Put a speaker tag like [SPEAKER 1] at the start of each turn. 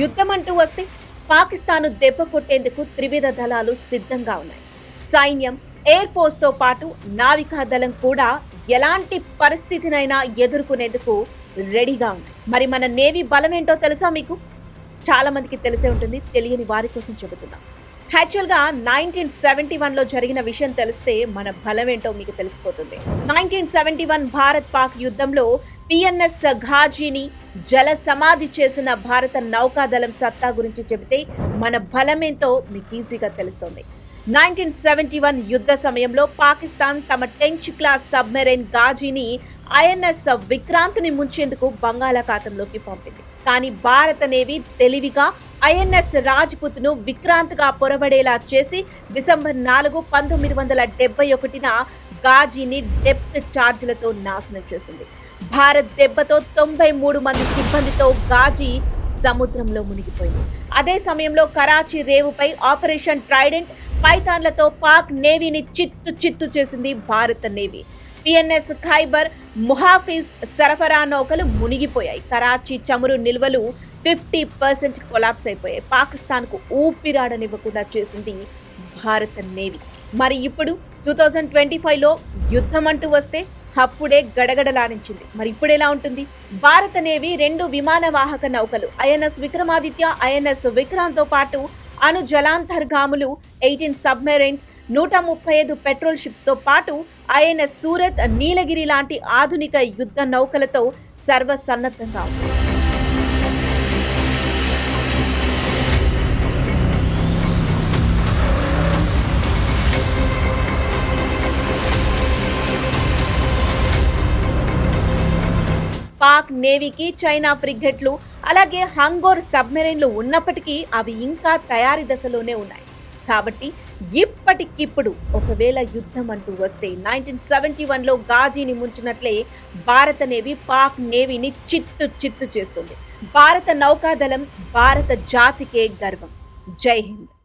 [SPEAKER 1] యుద్ధం అంటూ వస్తే పాకిస్తాన్ దెబ్బ కొట్టేందుకు త్రివిధ దళాలు సిద్ధంగా ఉన్నాయి. సైన్యం ఎయిర్ ఫోర్స్తో పాటు నావికా దళం కూడా ఎలాంటి పరిస్థితినైనా ఎదుర్కొనేందుకు రెడీగా ఉంది మరి మన నేవీ బలం ఏంటో తెలుసా మీకు? చాలా మందికి తెలిసే ఉంటుంది తెలియని వారి కోసం చెబుతున్నాం. యాక్చువల్గా నైన్టీన్ సెవెంటీ వన్లో జరిగిన విషయం తెలిస్తే మన బలం ఏంటో మీకు తెలిసిపోతుంది. Nineteen seventy one Bharat Pak యుద్ధంలో పిఎన్ఎస్ ఘాజీని జల సమాధి చేసిన భారత నౌకాదళం సత్తా గురించి చెబితే మన బలమేంతో మీకు ఈజీగా తెలుస్తుంది. నైన్టీన్ సెవెంటీ వన్ యుద్ధ సమయంలో పాకిస్తాన్ తమ టెంచ్ క్లాస్ సబ్మెరైన్ గాజీని ఐఎన్ఎస్ విక్రాంత్ని ముంచేందుకు బంగాళాఖాతంలోకి పంపింది. కానీ భారత నేవీ తెలివిగా ఐఎన్ఎస్ రాజ్పుత్ను విక్రాంత్గా పొరబడేలా చేసి డిసెంబర్ నాలుగు పంతొమ్మిది వందల డెబ్బై ఒకటిన గాజీని డెప్త్ ఛార్జీలతో నాశనం చేసింది. భారత్ దెబ్బతో తొంభై మూడు మంది సిబ్బందితో గాజీ సముద్రంలో మునిగిపోయింది. అదే సమయంలో కరాచీ రేవుపై ఆపరేషన్ ట్రైడెంట్ పైథాన్లతో పాక్ నేవీని చిత్తు చిత్తు చేసింది భారత నేవీ. పిఎన్ఎస్ ఖైబర్ ముహాఫిజ్ సరఫరా నౌకలు మునిగిపోయాయి. కరాచీ చమురు నిల్వలు ఫిఫ్టీ పర్సెంట్ కొలాప్స్ అయిపోయాయి. పాకిస్తాన్కు ఊపిరాడనివ్వకుండా చేసింది భారత నేవీ. మరి ఇప్పుడు టూ థౌజండ్ ట్వంటీ ఫైవ్లో యుద్ధం అంటూ వస్తే అప్పుడే గడగడలాడించింది. మరి ఇప్పుడు ఎలా ఉంటుంది? భారత నేవీ రెండు విమాన వాహక నౌకలు ఐఎన్ఎస్ విక్రమాదిత్య ఐఎన్ఎస్ విక్రాంత్తో పాటు అణు జలాంతర్గాములు ఎయిటీన్ సబ్మెరైన్స్ నూట ముప్పై ఐదు పెట్రోల్ షిప్స్తో పాటు ఐఎన్ఎస్ సూరత్ నీలగిరి లాంటి ఆధునిక యుద్ధ నౌకలతో సర్వసన్నద్ధంగా ఉంది. పాక్ నేవీకి చైనా ఫ్రిగెట్లు అలాగే హంగోర్ సబ్మెరైన్లు ఉన్నప్పటికీ అవి ఇంకా తయారీ దశలోనే ఉన్నాయి. కాబట్టి ఇప్పటికిప్పుడు ఒకవేళ యుద్ధం అంటూ వస్తే నైన్టీన్ సెవెంటీ వన్లో గాజీని ముంచినట్లే భారత నేవీ పాక్ నేవీని చిత్తు చిత్తు చేస్తుంది. భారత నౌకాదళం భారత జాతికే గర్వం. జై హింద్.